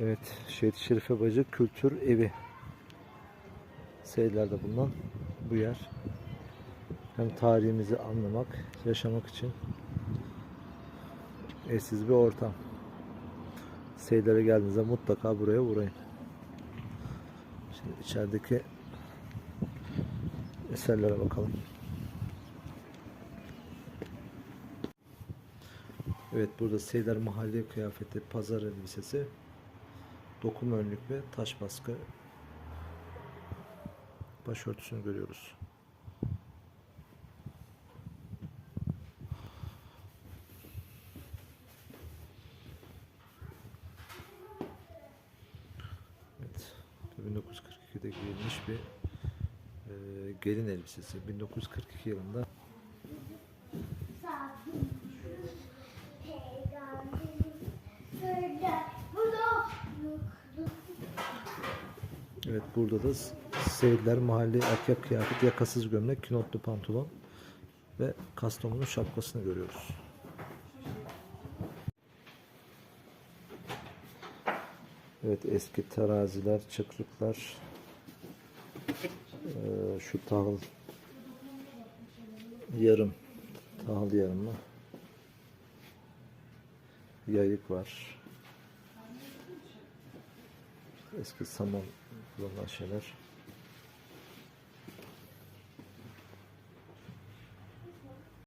Evet, Şehit Şerife Bacı Kültür Evi. Seylerde bulunan bu yer. Hem tarihimizi anlamak, yaşamak için eşsiz bir ortam. Seylere geldiğinizde mutlaka buraya uğrayın. Şimdi içerideki eserlere bakalım. Evet burada Seyler Mahalle Kıyafeti Pazar Elbisesi dokuma önlük ve taş baskı başörtüsünü görüyoruz. Evet. 1942'de giyilmiş bir e, gelin elbisesi. 1942 yılında Evet burada da Seyirler Mahalle erkek kıyafet, yakasız gömlek, kinotlu pantolon ve Kastamonu şapkasını görüyoruz. Evet eski teraziler, çıkrıklar, eee, şu tahıl yarım, tahıl yarımı, yayık var. Eski saman kullanılan şeyler.